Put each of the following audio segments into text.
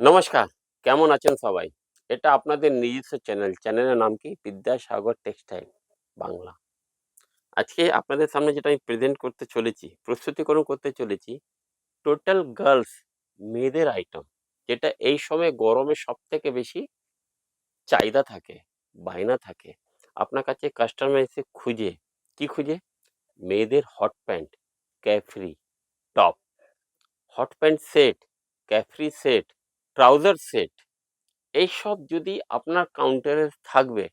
নমস্কার, কেমন আছেন সবাই? এটা আপনাদের নিজস্ব চ্যানেল, চ্যানেলের নাম কি? বিদ্যাসাগর টেক্সটাইল, বাংলা। আজকে আপনাদের সামনে যেটা আমি প্রেজেন্ট করতে চলেছি, প্রস্তুতিকরণ করতে চলেছি টোটাল গার্লস মেয়েদের আইটেম যেটা এই সময় গরমে সব থেকে বেশি চাহিদা থাকে, বায়না থাকে। আপনার কাছে কাস্টমার এসে খুঁজে, কি খুঁজে? মেয়েদের hot pant capri top hot pant set capri set trouser set এইসব যদি আপনার কাউন্টারে থাকবে,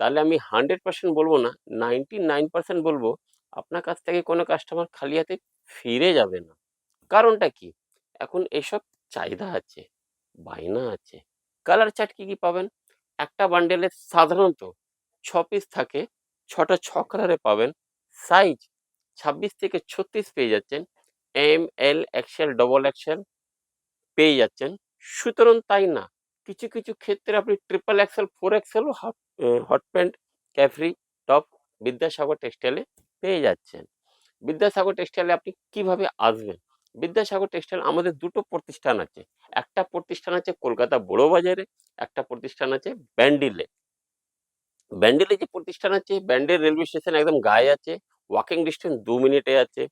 তাহলে আমি হান্ড্রেড পার্সেন্ট বলব না নাইনটি নাইন পার্সেন্ট বলব, আপনার কাছ থেকে কোনো কাস্টমার খালি হাতে ফিরে যাবে না। কারণটা কি? এখন এসব চাহিদা আছে, বায়না আছে কালার চার্ট কি কি পাবেন? একটা বান্ডেলে সাধারণত ছ পিস থাকে, ছটা ছ কালারে পাবেন সাইজ ছাব্বিশ থেকে ছত্রিশ পেয়ে যাচ্ছেন M L XL double XL পেয়ে যাচ্ছেন সুতরাং তাই না? কিছু কিছু ক্ষেত্রে আপনি triple XL four এক্সেলও hot hot pant capri top Vidyasagar টেক্সটাইলে পেয়ে যাচ্ছেন। বিদ্যাসাগর টেক্সটাইলে আপনি কীভাবে আসবেন? বিদ্যাসাগর টেক্সটাইল আমাদের দুটো প্রতিষ্ঠান আছে। একটা প্রতিষ্ঠান আছে কলকাতা বড় বাজারে, একটা প্রতিষ্ঠান আছে ব্যান্ডিলে। ব্যান্ডেলে যে প্রতিষ্ঠান আছে ব্যান্ডেল রেলওয়ে স্টেশন একদম গায়ে আছে ওয়াকিং ডিস্টেন্স দু মিনিটে আছে।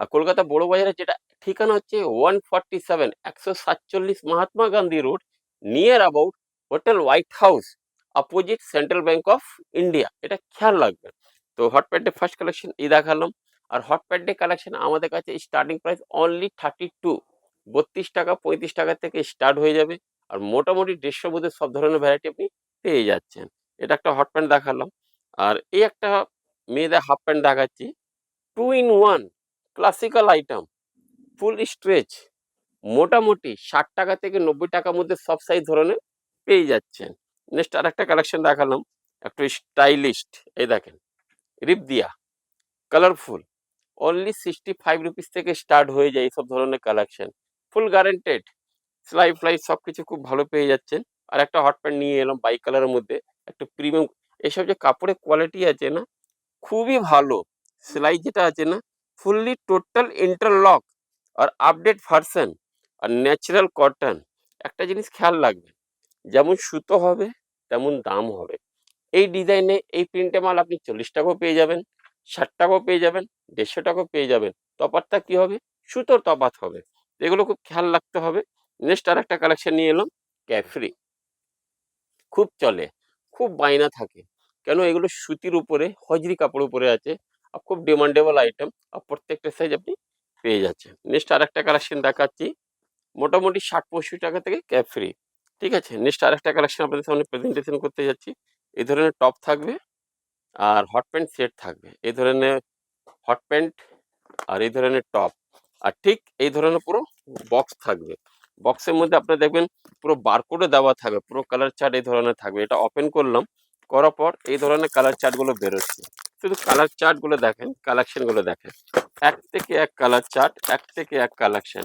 আর কলকাতা বড় বাজারে যেটা ঠিকানা হচ্ছে ওয়ান ফর্টি সেভেন একশো সাতচল্লিশ Mahatma Gandhi road near about hotel white house opposite central bank of India এটা খেয়াল রাখবেন তো হট প্যান্টের ফার্স্ট কালেকশন এই দেখালাম। আর হট প্যান্টের কালেকশন আমাদের কাছে starting price only thirty two বত্রিশ টাকা, পঁয়ত্রিশ টাকা থেকে স্টার্ট হয়ে যাবে। আর মোটামুটি দেড়শোর মধ্যে সব ধরনের ভ্যারাইটি আপনি পেয়ে যাচ্ছেন। এটা একটা হট প্যান্ট দেখালাম। আর এই একটা মেয়েদের হাফ প্যান্ট দেখাচ্ছি। Two in one classical item full stretch মোটামুটি ষাট টাকা থেকে নব্বই টাকার মধ্যে সব সাইজ ধরনের পেয়ে যাচ্ছেন। নেক্সট আর একটা কালেকশন দেখালাম, একটু স্টাইলিস্ট এই দেখেন রিপ দিয়া colourful only sixty five rupees থেকে স্টার্ট হয়ে যায় এইসব ধরনের কালেকশন ফুল গ্যারেন্টেড সেলাই ফ্লাই সব কিছু খুব ভালো পেয়ে যাচ্ছেন। আর একটা হট প্যান্ট নিয়ে এলাম বাইক কালারের মধ্যে, একটু প্রিমিয়াম এইসব যে কাপড়ের কোয়ালিটি আছে না, খুবই ভালো। সেলাই যেটা আছে না ফুললি টোটাল ইন্টারলক আর আপডেট ভার্সন আর ন্যাচারাল কটন একটা জিনিস খেয়াল রাখবেন যেমন সুতো হবে, তেমন দাম হবে। এই ডিজাইনে এই প্রিন্টে মাল আপনি চল্লিশ টাকাও পেয়ে যাবেন, ষাট টাকাও পেয়ে যাবেন, দেড়শো টাকাও পেয়ে যাবেন। তফাতটা কি হবে? সুতোর তফাত হবে। এগুলো খুব খেয়াল রাখতে হবে। নেক্সট আর একটা কালেকশন নিয়ে এলাম ক্যাফরি খুব চলে, খুব বায়না থাকে। কেন? এগুলো সুতির উপরে, হজরি কাপড় উপরে আছে। খুব ডিমান্ডেবল আইটেম আর প্রত্যেকটা সাইজ আপনি পেয়ে যাচ্ছেন। নেক্সট আর একটা কালেকশন দেখাচ্ছি। মোটামুটি ষাট পঁয়ষট্টি টাকা থেকে ক্যাব ফ্রি ঠিক আছে? নেক্সট আর একটা কালেকশন আপনাদের সামনে প্রেজেন্টেশন করতে যাচ্ছি। এই ধরনের টপ থাকবে আর হট প্যান্ট সেট থাকবে। এই ধরনের হট প্যান্ট আর এই ধরনের টপ আর ঠিক এই ধরনের পুরো বক্স থাকবে। বক্সের মধ্যে আপনারা দেখবেন পুরো বারকোডে দেওয়া থাকবে, পুরো কালার চার্ট এই ধরনের থাকবে। এটা ওপেন করলাম, করার পর এই ধরনের কালার চার্টগুলো বেরোচ্ছে। শুধু কালার চার্টগুলো দেখেন কালেকশনগুলো দেখেন। এক থেকে এক কালার চার্ট এক থেকে এক কালেকশন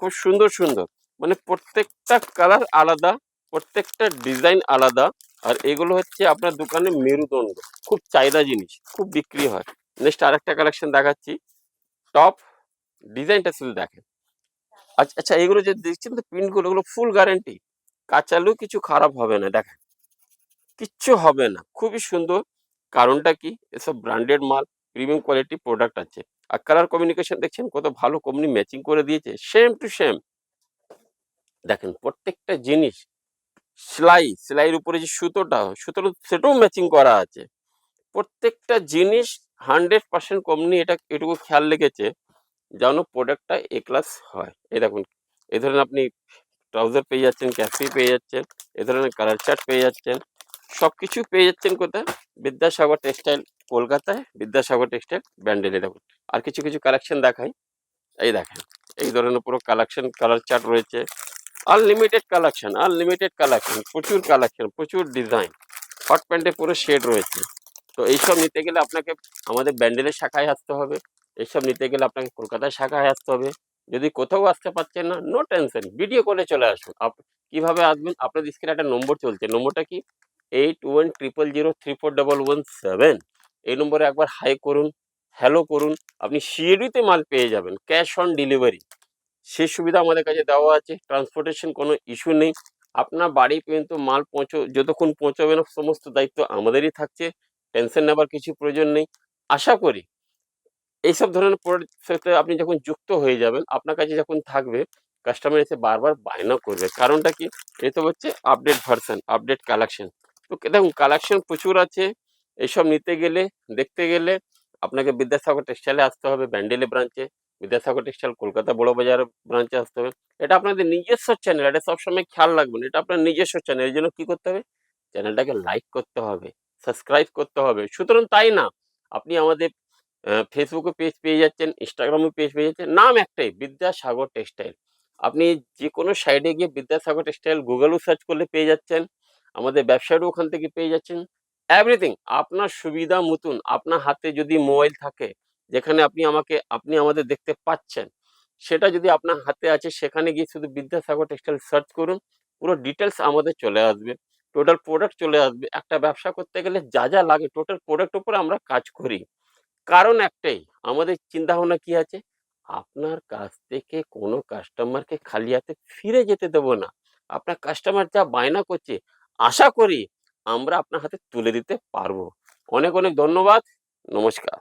খুব সুন্দর সুন্দর। মানে প্রত্যেকটা কালার আলাদা, প্রত্যেকটা ডিজাইন আলাদা। আর এগুলো হচ্ছে আপনার দোকানে মেরুদণ্ড। খুব চাহিদা জিনিস, খুব বিক্রি হয়। নেক্সট আরেকটা কালেকশন দেখাচ্ছি। টপ ডিজাইনটা শুধু দেখেন। আচ্ছা আচ্ছা এগুলো যে দেখছেন তো প্রিন্টগুলো এগুলো ফুল গ্যারেন্টি কাঁচালেও কিছু খারাপ হবে না, দেখেন। কিচ্ছু হবে না। খুবই সুন্দর। কারণটা কি? এসব ব্র্যান্ডেড মাল প্রিমিয়াম কোয়ালিটি প্রোডাক্ট আছে। আর কালার কমিউনিকেশন দেখছেন কত ভালো কোম্পানি ম্যাচিং করে দিয়েছে? সেম টু সেম দেখেন, প্রত্যেকটা জিনিস সেলাই, সেলাইয়ের উপরে যে সুতোটা সুতোটা সেটাও ম্যাচিং করা আছে। প্রত্যেকটা জিনিস হান্ড্রেড পার্সেন্ট কোম্পানি এটা, এটুকু খেয়াল রেখেছে যেন প্রোডাক্টটা এ ক্লাস হয়। এই দেখুন এই ধরনের আপনি ট্রাউজার পেয়ে যাচ্ছেন ক্যাফি পেয়ে যাচ্ছেন, এ ধরনের কালার চার্ট পেয়ে যাচ্ছেন সব কিছু পেয়ে যাচ্ছেন কোথায়? বিদ্যাসাগর টেক্সটাইল কলকাতায় বিদ্যাসাগর টেক্সটাইল ব্যান্ডেলে দেখুন আর কিছু কিছু কালেকশন দেখাই। এই দেখেন, এই ধরনের পুরো কালেকশন কালার চার্ট রয়েছে। আনলিমিটেড কালেকশন আনলিমিটেড কালেকশন প্রচুর কালেকশন প্রচুর ডিজাইন হট প্যান্টে পুরো শেড রয়েছে। তো এইসব নিতে গেলে আপনাকে, আমাদের ব্যান্ডেলের শাখায় আসতে হবে। এইসব নিতে গেলে আপনাকে কলকাতার শাখায় আসতে হবে। যদি কোথাও আসতে পারছেন না নো টেনশন ভিডিও কলে চলে আসুন। আপ, কীভাবে আসবেন? আপনাদের স্ক্রিনে একটা নম্বর চলছে। নম্বরটা কি? Eight one triple zero three four double one seven এই নম্বরে একবার হাই করুন হ্যালো করুন, আপনি সিএডিতে মাল পেয়ে যাবেন ক্যাশ অন ডেলিভারি সে সুবিধা আমাদের কাছে দেওয়া আছে ট্রান্সপোর্টেশন কোনো ইস্যু নেই। আপনার বাড়ি পর্যন্ত মাল পৌঁছো, যতক্ষণ পৌঁছাবে না, সমস্ত দায়িত্ব আমাদেরই থাকছে টেনশন নেবার কিছু প্রয়োজন নেই। আশা করি এইসব ধরনের প্রোডাক্ট সাথে আপনি যখন যুক্ত হয়ে যাবেন, আপনার কাছে যখন থাকবে কাস্টমার এসে বারবার বায়না করবে। কারণটা কি? এটা হচ্ছে আপডেট ভার্সন আপডেট কালেকশন তো দেখুন কালেকশন প্রচুর আছে। এইসব নিতে গেলে, দেখতে গেলে আপনাকে বিদ্যাসাগর টেক্সটাইলে আসতে হবে, ব্যান্ডেলে ব্রাঞ্চে বিদ্যাসাগর টেক্সটাইল কলকাতা বড় বাজার ব্রাঞ্চে আসতে হবে। এটা আপনাদের নিজস্ব চ্যানেল এটা সবসময় খেয়াল রাখবেন। এটা আপনার নিজস্ব চ্যানেল এই জন্য কি করতে হবে? চ্যানেলটাকে লাইক করতে হবে সাবস্ক্রাইব করতে হবে। সুতরাং তাই না, আপনি আমাদের ফেসবুকে পেজ পেয়ে যাচ্ছেন ইনস্টাগ্রামে পেজ পেয়ে যাচ্ছেন, নাম একটাই, বিদ্যাসাগর টেক্সটাইল আপনি যে কোনো সাইডে গিয়ে বিদ্যাসাগর টেক্সটাইল গুগলও সার্চ করলে পেয়ে যাচ্ছেন। আমাদের ব্যবসায়ও ওখান থেকে পেয়ে যাচ্ছেন। এভরিথিং আপনার সুবিধা মতন, আপনার হাতে যদি মোবাইল থাকে, যেখানে আপনি আমাকে, আপনি আমাদের দেখতে পাচ্ছেন, সেটা যদি আপনার হাতে আছে, সেখানে গিয়ে শুধু বিদ্যাসাগর টেক্সটাইল সার্চ করুন, পুরো ডিটেলস আমাদের চলে আসবে। টোটাল প্রোডাক্ট চলে আসবে। একটা ব্যবসা করতে গেলে যা যা লাগে টোটাল প্রোডাক্ট উপরে আমরা কাজ করি। কারণ একটাই, আমাদের চিন্তা ভাবনা কি আছে? আপনার কাছ থেকে কোনো কাস্টমারকে খালি হাতে ফিরে যেতে দেবো না। আপনার কাস্টমার যা বায়না করছে আশা করি আমরা আপনার হাতে তুলে দিতে পারব। অনেক অনেক ধন্যবাদ। নমস্কার।